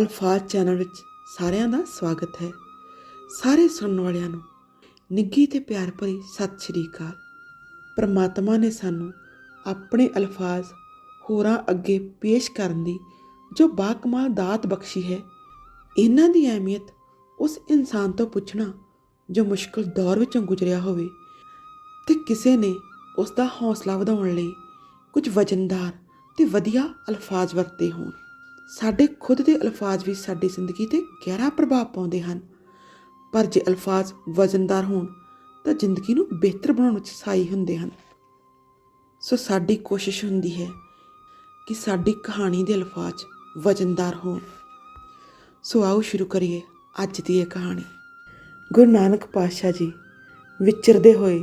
ਅਲਫਾਜ਼ channel ਵਿੱਚ ਸਾਰਿਆਂ ਦਾ ਸਵਾਗਤ ਹੈ। ਸਾਰੇ ਸੁਣਨ ਵਾਲਿਆਂ ਨੂੰ ਨਿੱਘੀ ਤੇ ਪਿਆਰ ਭਰੀ ਸਤਿ ਸ਼੍ਰੀ ਅਕਾਲ। ਪਰਮਾਤਮਾ ਨੇ ਸਾਨੂੰ ਆਪਣੇ ਅਲਫਾਜ਼ ਹੋਰਾਂ ਅੱਗੇ ਪੇਸ਼ ਕਰਨ ਦੀ ਜੋ ਬਾਕਮਾਲ ਦਾਤ ਬਖਸ਼ੀ ਹੈ, ਇਹਨਾਂ ਦੀ ਅਹਿਮੀਅਤ ਉਸ ਇਨਸਾਨ ਤੋਂ ਪੁੱਛਣਾ ਜੋ ਮੁਸ਼ਕਲ ਦੌਰ ਵਿੱਚੋਂ ਗੁਜ਼ਰਿਆ ਹੋਵੇ ਤੇ ਕਿਸੇ ਨੇ ਉਸ ਦਾ ਹੌਸਲਾ ਵਧਾਉਣ ਲਈ ਕੁਝ ਵਜਨਦਾਰ ਤੇ ਵਧੀਆ ਅਲਫਾਜ਼ ਵਰਤੇ ਹੋਣ। ਸਾਡੇ ਖੁਦ ਦੇ ਅਲਫਾਜ਼ ਵੀ ਸਾਡੀ ਜ਼ਿੰਦਗੀ ਤੇ ਗਹਿਰਾ ਪ੍ਰਭਾਵ ਪਾਉਂਦੇ ਹਨ। ਪਰ ਜੇ ਅਲਫਾਜ਼ ਵਜ਼ਨਦਾਰ ਹੋਣ, ਤਾਂ ਜ਼ਿੰਦਗੀ ਨੂੰ ਬਿਹਤਰ ਬਣਾਉਣ ਵਿੱਚ ਸਹਾਈ ਹੁੰਦੇ ਹਨ। ਸੋ ਸਾਡੀ ਕੋਸ਼ਿਸ਼ ਹੁੰਦੀ ਹੈ ਕਿ ਸਾਡੀ ਕਹਾਣੀ ਦੇ ਅਲਫਾਜ਼ ਵਜ਼ਨਦਾਰ ਹੋਣ। ਸੋ ਆਓ ਸ਼ੁਰੂ ਕਰੀਏ ਅੱਜ ਦੀ ਇਹ ਕਹਾਣੀ। ਗੁਰੂ ਨਾਨਕ ਪਾਤਸ਼ਾਹ ਜੀ ਵਿਚਰਦੇ ਹੋਏ,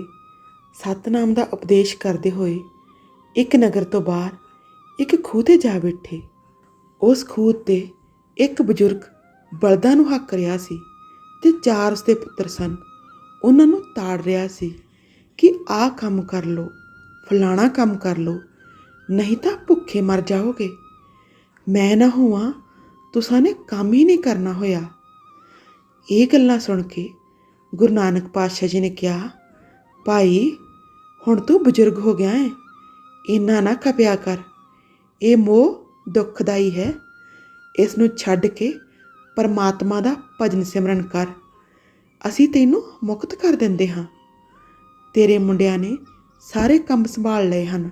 ਸਤਨਾਮ ਦਾ ਉਪਦੇਸ਼ ਕਰਦੇ ਹੋਏ, ਇੱਕ ਨਗਰ ਤੋਂ ਬਾਹਰ ਇੱਕ ਖੂਹ ਤੇ ਜਾ ਬੈਠੇ। ਉਸ ਖੂਹ ਤੇ ਇੱਕ ਬਜ਼ੁਰਗ ਬਲਦਾਂ ਨੂੰ ਹੱਕ ਰਿਹਾ ਸੀ ਤੇ ਚਾਰ ਉਸਦੇ ਪੁੱਤਰ ਸਨ। ਉਹਨਾਂ ਨੂੰ ਤਾੜ ਰਿਹਾ ਸੀ ਕਿ ਆਹ ਕੰਮ ਕਰ ਲੋ ਫਲਾਣਾ ਕੰਮ ਕਰ ਲੋ ਨਹੀਂ ਤਾਂ ਭੁੱਖੇ ਮਰ ਜਾਓਗੇ। ਮੈਂ ਨਾ ਹੋਵਾਂ, ਤੁਸਾਂ ਨੇ ਕੰਮ ਹੀ ਨਹੀਂ ਕਰਨਾ ਹੋਇਆ। ਇਹ ਗੱਲਾਂ ਸੁਣ ਕੇ ਗੁਰੂ ਨਾਨਕ ਪਾਤਸ਼ਾਹ ਜੀ ਨੇ ਕਿਹਾ, ਭਾਈ, ਹੁਣ ਤੂੰ ਬਜ਼ੁਰਗ ਹੋ ਗਿਆ ਹੈ, ਇੰਨਾ ਨਾ ਖਪਿਆ ਕਰ। ਇਹ ਮੋਹ ਦੁੱਖਦਾਈ ਹੈ। ਇਸ ਨੂੰ ਛੱਡ ਕੇ ਪਰਮਾਤਮਾ ਦਾ ਭਜਨ ਸਿਮਰਨ ਕਰ। ਅਸੀਂ ਤੈਨੂੰ ਮੁਕਤ ਕਰ ਦਿੰਦੇ ਹਾਂ। ਤੇਰੇ ਮੁੰਡਿਆਂ ਨੇ ਸਾਰੇ ਕੰਮ ਸੰਭਾਲ ਲਏ ਹਨ।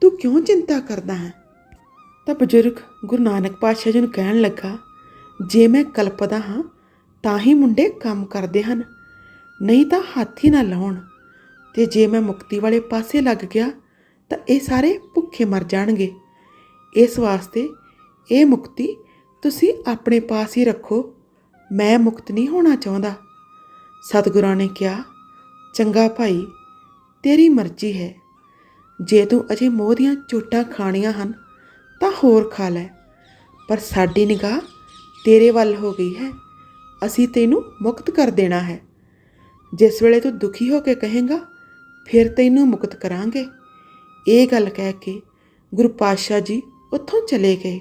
ਤੂੰ ਕਿਉਂ ਚਿੰਤਾ ਕਰਦਾ ਹੈ? ਤਾਂ ਬਜ਼ੁਰਗ ਗੁਰੂ ਨਾਨਕ ਪਾਤਸ਼ਾਹ ਜੀ ਨੂੰ ਕਹਿਣ ਲੱਗਾ, ਜੇ ਮੈਂ ਕਲਪਦਾ ਹਾਂ, ਤਾਂ ਹੀ ਮੁੰਡੇ ਕੰਮ ਕਰਦੇ ਹਨ। ਨਹੀਂ ਤਾਂ ਹੱਥ ਹੀ ਨਾ ਲਾਉਣ। ਤੇ ਜੇ ਮੈਂ ਮੁਕਤੀ ਵਾਲੇ ਪਾਸੇ ਲੱਗ ਗਿਆ, ਤਾਂ ਇਹ ਸਾਰੇ ਭੁੱਖੇ ਮਰ ਜਾਣਗੇ। ਇਸ ਵਾਸਤੇ ਇਹ ਮੁਕਤੀ ਤੁਸੀਂ ਆਪਣੇ ਪਾਸ ਹੀ ਰੱਖੋ। ਮੈਂ ਮੁਕਤ ਨਹੀਂ ਹੋਣਾ ਚਾਹੁੰਦਾ। ਸਤਿਗੁਰਾਂ ਨੇ ਕਿਹਾ, ਚੰਗਾ ਭਾਈ, ਤੇਰੀ ਮਰਜ਼ੀ ਹੈ। ਜੇ ਤੂੰ ਅਜੇ ਮੋਹ ਦੀਆਂ ਚੋਟਾਂ ਖਾਣੀਆਂ ਹਨ, ਤਾਂ ਹੋਰ ਖਾ ਲੈ। ਪਰ ਸਾਡੀ ਨਿਗਾਹ ਤੇਰੇ ਵੱਲ ਹੋ ਗਈ ਹੈ। ਅਸੀਂ ਤੈਨੂੰ ਮੁਕਤ ਕਰ ਦੇਣਾ ਹੈ। ਜਿਸ ਵੇਲੇ ਤੂੰ ਦੁਖੀ ਹੋ ਕੇ ਕਹੇਂਗਾ, ਫਿਰ ਤੈਨੂੰ ਮੁਕਤ ਕਰਾਂਗੇ। ਇਹ ਗੱਲ ਕਹਿ ਕੇ ਗੁਰੂ ਪਾਤਸ਼ਾਹ ਜੀ ਉੱਥੋਂ ਚਲੇ ਗਏ।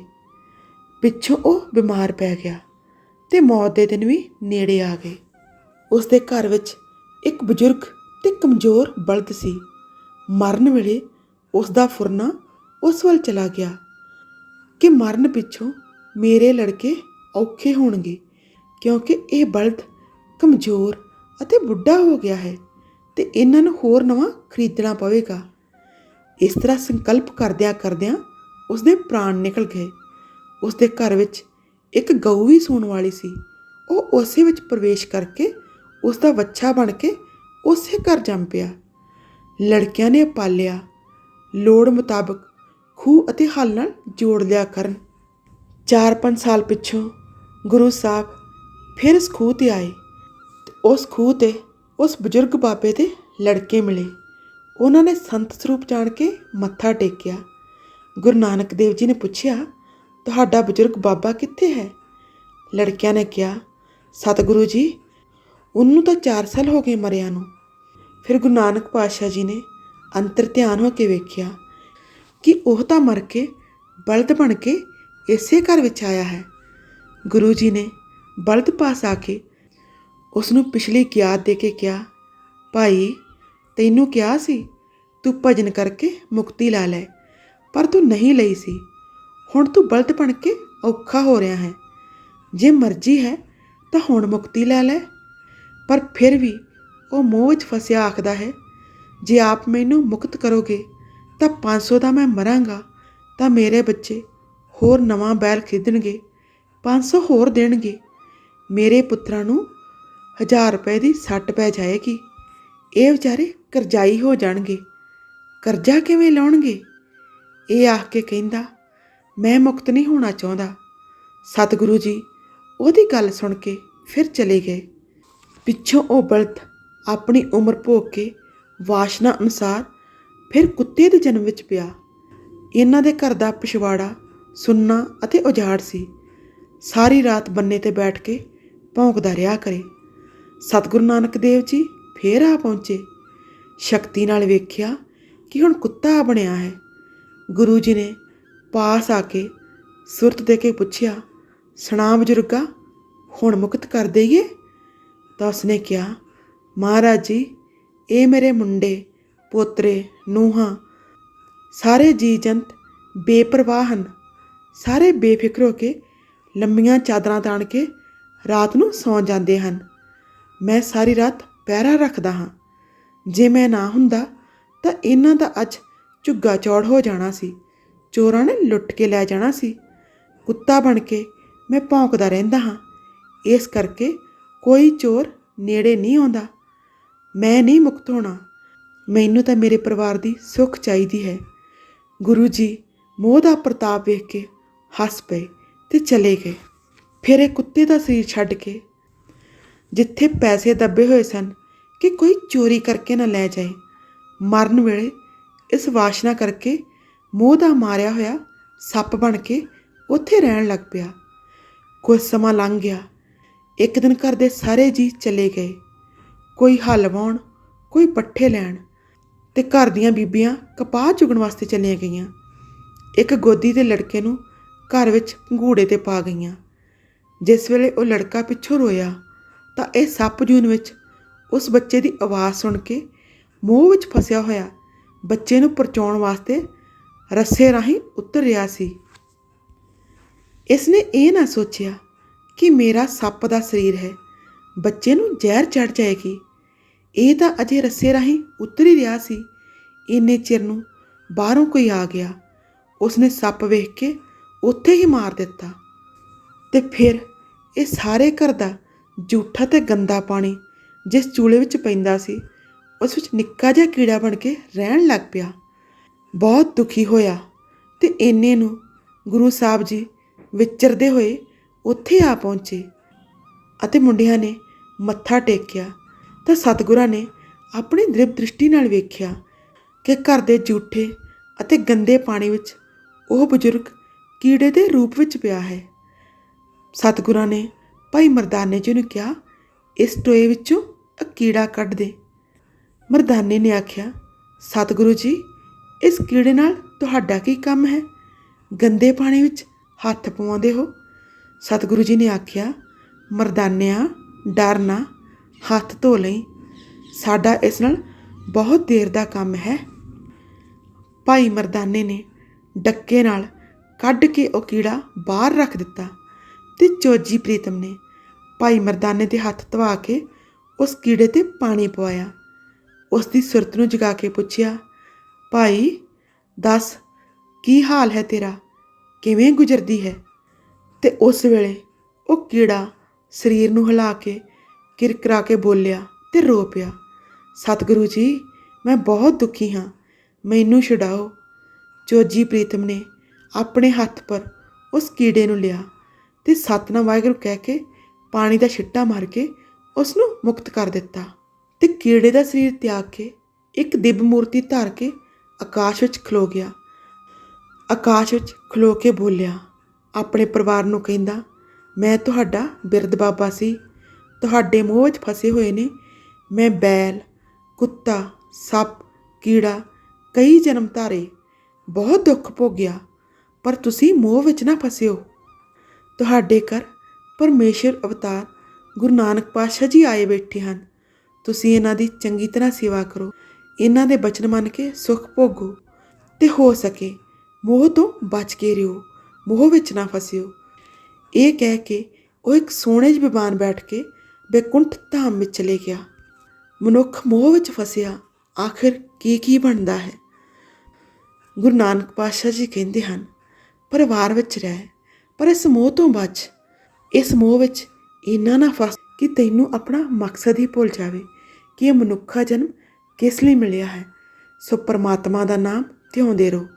ਪਿੱਛੋਂ ਉਹ ਬਿਮਾਰ ਪੈ ਗਿਆ ਤੇ ਮੌਤ ਦੇ ਦਿਨ ਵੀ ਨੇੜੇ ਆ ਗਏ। ਉਸ ਦੇ ਘਰ ਵਿੱਚ ਇੱਕ ਬਜ਼ੁਰਗ ਤੇ ਕਮਜ਼ੋਰ ਬਲਦ ਸੀ। ਮਰਨ ਵੇਲੇ ਉਸ ਦਾ ਫੁਰਨਾ ਉਸ ਵੱਲ ਚਲਾ ਗਿਆ ਕਿ ਮਰਨ ਪਿੱਛੋਂ ਮੇਰੇ ਲੜਕੇ ਔਖੇ ਹੋਣਗੇ ਕਿਉਂਕਿ ਇਹ ਬਲਦ ਕਮਜ਼ੋਰ ਅਤੇ ਬੁੱਢਾ ਹੋ ਗਿਆ ਹੈ ਤੇ ਇਹਨਾਂ ਨੂੰ ਹੋਰ ਨਵਾਂ ਖਰੀਦਣਾ ਪਵੇਗਾ। ਇਸ ਤਰ੍ਹਾਂ ਸੰਕਲਪ ਕਰਦਿਆਂ ਕਰਦਿਆਂ ਉਸਦੇ ਪ੍ਰਾਣ ਨਿਕਲ ਗਏ। ਉਸਦੇ ਘਰ ਵਿੱਚ ਇੱਕ ਗਊ ਵੀ ਸੂਣ ਵਾਲੀ ਸੀ। ਉਹ ਉਸੇ ਵਿੱਚ ਪ੍ਰਵੇਸ਼ ਕਰਕੇ ਉਸ ਦਾ ਵੱਛਾ ਬਣ ਕੇ ਉਸੇ ਘਰ ਜੰਮ ਪਿਆ। ਲੜਕਿਆਂ ਨੇ ਪਾਲਿਆ। ਲੋੜ ਮੁਤਾਬਕ ਖੂਹ ਅਤੇ ਹਲ ਨਾਲ ਜੋੜ ਲਿਆ ਕਰਨ। 4-5 ਸਾਲ ਪਿੱਛੋਂ ਗੁਰੂ ਸਾਹਿਬ ਫਿਰ ਇਸ ਖੂਹ ਤੇ ਆਏ। ਉਸ ਖੂਹ ਤੇ ਉਸ ਬਜ਼ੁਰਗ ਬਾਬੇ ਦੇ ਲੜਕੇ ਮਿਲੇ। ਉਹਨਾਂ ਨੇ ਸੰਤ ਸਰੂਪ ਜਾਣ ਕੇ ਮੱਥਾ ਟੇਕਿਆ। ਗੁਰੂ ਨਾਨਕ ਦੇਵ ਜੀ ਨੇ ਪੁੱਛਿਆ, ਤੁਹਾਡਾ ਬਜ਼ੁਰਗ ਬਾਬਾ ਕਿੱਥੇ ਹੈ? ਲੜਕਿਆਂ ਨੇ ਕਿਹਾ, ਸਤਿਗੁਰੂ ਜੀ, ਉਹਨੂੰ ਤਾਂ 4 ਸਾਲ ਹੋ ਗਏ ਮਰਿਆ ਨੂੰ। ਫਿਰ ਗੁਰੂ ਨਾਨਕ ਪਾਤਸ਼ਾਹ ਜੀ ਨੇ ਅੰਤਰ ਧਿਆਨ ਹੋ ਕੇ ਵੇਖਿਆ ਕਿ ਉਹ ਤਾਂ ਮਰ ਕੇ, ਬਲਦ ਬਣ ਕੇ ਇਸੇ ਘਰ ਵਿੱਚ ਆਇਆ ਹੈ। ਗੁਰੂ ਜੀ ਨੇ ਬਲਦ ਪਾਸ ਆ ਕੇ ਉਸ ਨੂੰ ਪਿਛਲੀ ਗਿਆਤ ਦੇ ਕੇ ਕਿਹਾ, ਭਾਈ, ਤੈਨੂੰ ਕਿਹਾ ਸੀ, ਤੂੰ ਭਜਨ ਕਰਕੇ ਮੁਕਤੀ ਲਾ ਲੈ। ਪਰ ਤੂੰ ਨਹੀਂ ਲਈ ਸੀ। ਹੁਣ ਤੂੰ ਬਲਦ ਬਣ ਕੇ ਔਖਾ ਹੋ ਰਿਹਾ ਹੈ। ਜੇ ਮਰਜ਼ੀ ਹੈ, ਤਾਂ ਹੁਣ ਮੁਕਤੀ ਲੈ ਲੈ। ਪਰ ਫਿਰ ਵੀ ਉਹ ਮੋਹ ਵਿੱਚ ਫਸਿਆ ਆਖਦਾ ਹੈ, ਜੇ ਆਪ ਮੈਨੂੰ ਮੁਕਤ ਕਰੋਗੇ, ਤਾਂ 500 ਦਾ ਮੈਂ ਮਰਾਂਗਾ। ਤਾਂ ਮੇਰੇ ਬੱਚੇ ਹੋਰ ਨਵਾਂ ਬੈਲ ਖਰੀਦਣਗੇ 500 ਹੋਰ ਦੇਣਗੇ। ਮੇਰੇ ਪੁੱਤਰਾਂ ਨੂੰ 1000 ਰੁਪਏ ਦੀ ਸੱਟ ਪੈ ਜਾਏਗੀ। ਇਹ ਵਿਚਾਰੇ ਕਰਜ਼ਾਈ ਹੋ ਜਾਣਗੇ। ਕਰਜ਼ਾ ਕਿਵੇਂ ਲਾਉਣਗੇ? ਇਹ ਆਖ ਕੇ ਕਹਿੰਦਾ, ਮੈਂ ਮੁਕਤ ਨਹੀਂ ਹੋਣਾ ਚਾਹੁੰਦਾ। ਸਤਿਗੁਰੂ ਜੀ, ਉਹਦੀ ਗੱਲ ਸੁਣ ਕੇ ਫਿਰ ਚਲੇ ਗਏ। ਪਿੱਛੋਂ ਉਹ ਬਲਦ ਆਪਣੀ ਉਮਰ ਭੋਗ ਕੇ ਵਾਸ਼ਨਾ ਅਨੁਸਾਰ ਫਿਰ ਕੁੱਤੇ ਦੇ ਜਨਮ ਵਿੱਚ ਪਿਆ। ਇਹਨਾਂ ਦੇ ਘਰ ਦਾ ਪਿਛਵਾੜਾ, ਸੁੰਨਾ ਅਤੇ ਉਜਾੜ ਸੀ। ਸਾਰੀ ਰਾਤ ਬੰਨੇ ਤੇ ਬੈਠ ਕੇ ਭੌਂਕਦਾ ਰਿਹਾ ਕਰੇ। ਸਤਿਗੁਰੂ ਨਾਨਕ ਦੇਵ ਜੀ ਫੇਰ ਆ ਪਹੁੰਚੇ। ਸ਼ਕਤੀ ਨਾਲ ਵੇਖਿਆ ਕਿ ਹੁਣ ਕੁੱਤਾ ਬਣਿਆ ਹੈ। ਗੁਰੂ ਜੀ ਨੇ ਪਾਸ ਆ ਕੇ ਸੁਰਤ ਦੇ ਕੇ ਪੁੱਛਿਆ, ਸੁਣਾ ਬਜ਼ੁਰਗਾ, ਹੁਣ ਮੁਕਤ ਕਰ ਦੇਈਏ? ਤਾਂ ਉਸਨੇ ਕਿਹਾ, ਮਹਾਰਾਜ ਜੀ, ਇਹ ਮੇਰੇ ਮੁੰਡੇ, ਪੋਤਰੇ, ਨੂੰਹਾਂ, ਸਾਰੇ ਜੀ ਜੰਤ ਬੇਪਰਵਾਹ ਹਨ। ਸਾਰੇ ਬੇਫਿਕਰ ਹੋ ਕੇ ਲੰਮੀਆਂ ਚਾਦਰਾਂ ਤਾਣ ਕੇ ਰਾਤ ਨੂੰ ਸੌਂ ਜਾਂਦੇ ਹਨ। ਮੈਂ ਸਾਰੀ ਰਾਤ ਪਹਿਰਾ ਰੱਖਦਾ ਹਾਂ। ਜੇ ਮੈਂ ਨਾ ਹੁੰਦਾ ਤਾਂ ਇਹਨਾਂ ਦਾ ਅੱਜ ਝੁੱਗਾ ਚੌੜ ਹੋ ਜਾਣਾ ਸੀ। ਚੋਰਾਂ ਨੇ ਲੁੱਟ ਕੇ ਲੈ ਜਾਣਾ ਸੀ। ਕੁੱਤਾ ਬਣ ਕੇ ਮੈਂ ਭੌਂਕਦਾ ਰਹਿੰਦਾ ਹਾਂ। ਇਸ ਕਰਕੇ ਕੋਈ ਚੋਰ ਨੇੜੇ ਨਹੀਂ ਆਉਂਦਾ। ਮੈਂ ਨਹੀਂ ਮੁਕਤ ਹੋਣਾ। ਮੈਨੂੰ ਤਾਂ ਮੇਰੇ ਪਰਿਵਾਰ ਦੀ ਸੁੱਖ ਚਾਹੀਦੀ ਹੈ। ਗੁਰੂ ਜੀ ਮੋਹ ਦਾ ਪ੍ਰਤਾਪ ਵੇਖ ਕੇ ਹੱਸ ਪਏ ਤੇ ਚਲੇ ਗਏ। ਫਿਰ ਇਹ ਕੁੱਤੇ ਦਾ ਸਰੀਰ ਛੱਡ ਕੇ ਜਿੱਥੇ ਪੈਸੇ ਦੱਬੇ ਹੋਏ ਸਨ ਕਿ ਕੋਈ ਚੋਰੀ ਕਰਕੇ ਨਾ ਲੈ ਜਾਏ। ਮਰਨ ਵੇਲੇ ਇਸ ਵਾਸ਼ਨਾ ਕਰਕੇ ਮੋਹ ਦਾ ਮਾਰਿਆ ਹੋਇਆ ਸੱਪ ਬਣ ਕੇ ਉੱਥੇ ਰਹਿਣ ਲੱਗ ਪਿਆ। ਕੁਝ ਸਮਾਂ ਲੰਘ ਗਿਆ। ਇੱਕ ਦਿਨ ਘਰ ਦੇ ਸਾਰੇ ਜੀ ਚਲੇ ਗਏ। ਕੋਈ ਹੱਲ ਵਾਉਣ ਕੋਈ ਪੱਠੇ ਲੈਣ ਤੇ ਘਰ ਦੀਆਂ ਬੀਬੀਆਂ ਕਪਾਹ ਚੁਗਣ ਵਾਸਤੇ ਚਲੀਆਂ ਗਈਆਂ। ਇੱਕ ਗੋਦੀ ਦੇ ਲੜਕੇ ਨੂੰ ਘਰ ਵਿੱਚ ਘੂੜੇ ਤੇ ਪਾ ਗਈਆਂ। ਜਿਸ ਵੇਲੇ ਉਹ ਲੜਕਾ ਪਿੱਛੋਂ ਰੋਇਆ ਤਾਂ ਇਹ ਸੱਪ ਜੂਨ ਵਿੱਚ ਉਸ ਬੱਚੇ ਦੀ ਆਵਾਜ਼ ਸੁਣ ਕੇ ਮੋਹ ਵਿੱਚ ਫਸਿਆ ਹੋਇਆ ਬੱਚੇ ਨੂੰ ਪਰਚਾਉਣ ਵਾਸਤੇ ਰੱਸੇ ਰਾਹੀਂ ਉੱਤਰ ਰਿਹਾ ਸੀ। ਇਸ ਨੇ ਇਹ ਨਾ ਸੋਚਿਆ ਕਿ ਮੇਰਾ ਸੱਪ ਦਾ ਸਰੀਰ ਹੈ। ਬੱਚੇ ਨੂੰ ਜ਼ਹਿਰ ਚੜ ਜਾਏਗੀ। ਇਹ ਤਾਂ ਅਜੇ ਰੱਸੇ ਰਾਹੀਂ ਉੱਤਰ ਹੀ ਰਿਹਾ ਸੀ। ਇੰਨੇ ਚਿਰ ਨੂੰ ਬਾਹਰੋਂ ਕੋਈ ਆ ਗਿਆ। ਉਸਨੇ ਸੱਪ ਵੇਖ ਕੇ ਉੱਥੇ ਹੀ ਮਾਰ ਦਿੱਤਾ। ਤੇ ਫਿਰ ਇਹ ਸਾਰੇ ਘਰ ਦਾ ਜੂਠਾ ਤੇ ਗੰਦਾ ਪਾਣੀ ਜਿਸ ਚੂਲੇ ਵਿੱਚ ਪੈਂਦਾ ਸੀ ਉਸ ਵਿੱਚ ਨਿੱਕਾ ਜਿਹਾ ਕੀੜਾ ਬਣ ਕੇ ਰਹਿਣ ਲੱਗ ਪਿਆ। ਬਹੁਤ ਦੁਖੀ ਹੋਇਆ ਤੇ ਇੰਨੇ ਨੂੰ ਗੁਰੂ ਸਾਹਿਬ ਜੀ ਵਿਚਰਦੇ ਹੋਏ ਉੱਥੇ ਆ ਪਹੁੰਚੇ ਅਤੇ ਮੁੰਡਿਆਂ ਨੇ ਮੱਥਾ ਟੇਕਿਆ ਤਾਂ ਸਤਿਗੁਰਾਂ ਨੇ ਆਪਣੀ ਦ੍ਰਿਵ ਦ੍ਰਿਸ਼ਟੀ ਨਾਲ ਵੇਖਿਆ ਕਿ ਘਰ ਦੇ ਜੂਠੇ ਅਤੇ ਗੰਦੇ ਪਾਣੀ ਵਿੱਚ ਉਹ ਬਜ਼ੁਰਗ ਕੀੜੇ ਦੇ ਰੂਪ ਵਿੱਚ ਪਿਆ ਹੈ। ਸਤਿਗੁਰਾਂ ਨੇ ਭਾਈ ਮਰਦਾਨੇ ਜੀ ਨੂੰ ਕਿਹਾ, ਇਸ ਟੋਏ ਵਿੱਚੋਂ ਕੀੜਾ ਕੱਢ ਦੇ। ਮਰਦਾਨੇ ਨੇ ਆਖਿਆ, ਸਤਿਗੁਰੂ ਜੀ, ਇਸ ਕੀੜੇ ਨਾਲ ਤੁਹਾਡਾ ਕੀ ਕੰਮ ਹੈ? ਗੰਦੇ ਪਾਣੀ ਵਿੱਚ ਹੱਥ ਪਵਾਉਂਦੇ ਹੋ? ਸਤਿਗੁਰੂ ਜੀ ਨੇ ਆਖਿਆ, ਮਰਦਾਨਿਆਂ, ਡਰ ਨਾ, ਹੱਥ ਧੋ ਲਈ। ਸਾਡਾ ਇਸ ਨਾਲ ਬਹੁਤ ਦੇਰ ਦਾ ਕੰਮ ਹੈ। ਭਾਈ ਮਰਦਾਨੇ ਨੇ ਡੱਕੇ ਨਾਲ ਕੱਢ ਕੇ ਉਹ ਕੀੜਾ ਬਾਹਰ ਰੱਖ ਦਿੱਤਾ ਤੇ ਚੋਜੀ ਪ੍ਰੀਤਮ ਨੇ ਭਾਈ ਮਰਦਾਨੇ ਦੇ ਹੱਥ ਧਵਾ ਕੇ ਉਸ ਕੀੜੇ ਤੇ ਪਾਣੀ ਪਵਾਇਆ। ਉਸ ਦੀ ਸੁਰਤ ਨੂੰ ਜਗਾ ਕੇ ਪੁੱਛਿਆ, ਭਾਈ, ਦੱਸ, ਕੀ ਹਾਲ ਹੈ ਤੇਰਾ? ਕਿਵੇਂ ਗੁਜ਼ਰਦੀ ਹੈ? ਤੇ ਉਸ ਵੇਲੇ ਉਹ ਕੀੜਾ ਸਰੀਰ ਨੂੰ ਹਿਲਾ ਕੇ ਕਿਰਕਰਾ ਕੇ ਬੋਲਿਆ ਤੇ ਰੋ ਪਿਆ, ਸਤਿਗੁਰੂ ਜੀ, ਮੈਂ ਬਹੁਤ ਦੁਖੀ ਹਾਂ, ਮੈਨੂੰ ਛਡਾਓ। ਚੋਜੀ ਪ੍ਰੀਤਮ ਨੇ ਆਪਣੇ ਹੱਥ ਪਰ ਉਸ ਕੀੜੇ ਨੂੰ ਲਿਆ ਤੇ ਸਤਨਾਮ ਵਾਹਿਗੁਰੂ ਕਹਿ ਕੇ ਪਾਣੀ ਦਾ ਛਿੱਟਾ ਮਾਰ ਕੇ ਉਸ ਨੂੰ ਮੁਕਤ ਕਰ ਦਿੱਤਾ। ਤੇ ਕੀੜੇ ਦਾ ਸਰੀਰ ਤਿਆਗ ਕੇ ਇੱਕ ਦਿਵ ਮੂਰਤੀ ਧਾਰ ਕੇ ਆਕਾਸ਼ ਵਿੱਚ ਖਲੋ ਗਿਆ। ਆਕਾਸ਼ ਵਿੱਚ ਖਲੋ ਕੇ ਬੋਲਿਆ, ਆਪਣੇ ਪਰਿਵਾਰ ਨੂੰ ਕਹਿੰਦਾ, ਮੈਂ ਤੁਹਾਡਾ ਬਿਰਧ ਬਾਬਾ ਸੀ। ਤੁਹਾਡੇ ਮੋਹ ਵਿੱਚ ਫਸੇ ਹੋਏ ਨੇ ਮੈਂ ਬੈਲ, ਕੁੱਤਾ, ਸੱਪ, ਕੀੜਾ, ਕਈ ਜਨਮ ਧਾਰੇ। ਬਹੁਤ ਦੁੱਖ ਭੋਗਿਆ, ਪਰ ਤੁਸੀਂ ਮੋਹ ਵਿੱਚ ਨਾ ਫਸਿਓ। ਤੁਹਾਡੇ ਘਰ ਪਰਮੇਸ਼ਰ ਅਵਤਾਰ ਗੁਰੂ ਨਾਨਕ ਪਾਤਸ਼ਾਹ ਜੀ ਆਏ ਬੈਠੇ ਹਨ। ਤੁਸੀਂ ਇਹਨਾਂ ਦੀ ਚੰਗੀ ਤਰ੍ਹਾਂ ਸੇਵਾ ਕਰੋ, ਇਹਨਾਂ ਦੇ ਬਚਨ ਮੰਨ ਕੇ ਸੁਖ ਭੋਗੋ ਤੇ ਹੋ ਸਕੇ, ਮੋਹ ਤੋਂ ਬਚ ਕੇ ਰਹੋ ਮੋਹ ਵਿੱਚ ਨਾ ਫਸਿਓ। ਇਹ ਕਹਿ ਕੇ ਉਹ ਇੱਕ ਸੋਹਣੇ ਜਿਹੇ ਬਿਮਾਨ ਬੈਠ ਕੇ ਬੇਕੁੰਠ ਧਾਮ ਵਿੱਚ ਚਲੇ ਗਿਆ। ਮਨੁੱਖ ਮੋਹ ਵਿੱਚ ਫਸਿਆ, ਆਖਿਰ ਕੀ ਕੀ ਬਣਦਾ ਹੈ? ਗੁਰੂ ਨਾਨਕ ਪਾਤਸ਼ਾਹ ਜੀ ਕਹਿੰਦੇ ਹਨ, ਪਰਿਵਾਰ ਵਿੱਚ ਰਹਿ, ਪਰ ਇਸ ਮੋਹ ਤੋਂ ਬਚ। ਇਸ ਮੋਹ ਵਿੱਚ ਇੰਨਾ ਨਾ ਫਸ ਕਿ ਤੈਨੂੰ ਆਪਣਾ ਮਕਸਦ ਹੀ ਭੁੱਲ ਜਾਵੇ। ਕਿ ਇਹ ਮਨੁੱਖਾ ਜਨਮ ਕਿਸ ਲਈ ਮਿਲਿਆ ਹੈ? ਸੋ ਪਰਮਾਤਮਾ ਦਾ ਨਾਮ ਧਿਆਉਂਦੇ ਰਹੋ,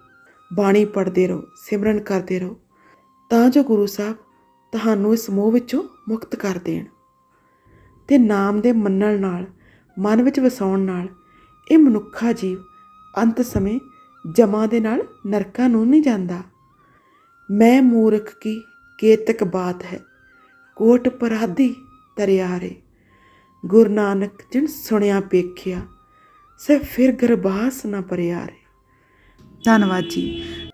ਬਾਣੀ ਪੜ੍ਹਦੇ ਰਹੋ, ਸਿਮਰਨ ਕਰਦੇ ਰਹੋ, ਤਾਂ ਜੋ ਗੁਰੂ ਸਾਹਿਬ ਤੁਹਾਨੂੰ ਇਸ ਮੋਹ ਵਿੱਚੋਂ ਮੁਕਤ ਕਰ ਦੇਣ। ਤੇ ਨਾਮ ਦੇ ਮੰਨਣ ਨਾਲ, ਮਨ ਵਿੱਚ ਵਸਾਉਣ ਨਾਲ, ਇਹ ਮਨੁੱਖਾ ਜੀਵ ਅੰਤ ਸਮੇਂ ਜਮਾ ਦੇ ਨਾਲ ਨਰਕਾਂ ਨੂੰ ਨਹੀਂ ਜਾਂਦਾ। ਮੈਂ ਮੂਰਖ ਕੀ, ਕੇਤਕ ਬਾਤ ਹੈ, ਕੋਟ ਪਰਾਧੀ ਤਰਿਆਰੇ। ਗੁਰੂ ਨਾਨਕ ਜਿਨ ਸੁਣਿਆ ਪੇਖਿਆ ਸੇ ਫਿਰ ਗਰਬਾਸ ਨਾ ਪਰਿਆਰੇ ਧੰਨਵਾਦ ਜੀ।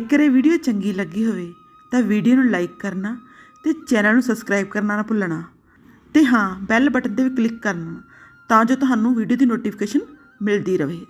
ਜੇਕਰ ਇਹ ਵੀਡੀਓ ਚੰਗੀ ਲੱਗੀ ਹੋਵੇ, ਤਾਂ ਵੀਡੀਓ ਨੂੰ ਲਾਈਕ ਕਰਨਾ ਤੇ ਚੈਨਲ ਨੂੰ ਸਬਸਕ੍ਰਾਈਬ ਕਰਨਾ ਨਾ ਭੁੱਲਣਾ। ਤੇ ਹਾਂ, ਬੈਲ ਬਟਨ ਤੇ ਵੀ ਕਲਿੱਕ ਕਰਨਾ, ਤਾਂ ਜੋ ਤੁਹਾਨੂੰ ਵੀਡੀਓ ਦੀ ਨੋਟੀਫਿਕੇਸ਼ਨ ਮਿਲਦੀ ਰਹੇ।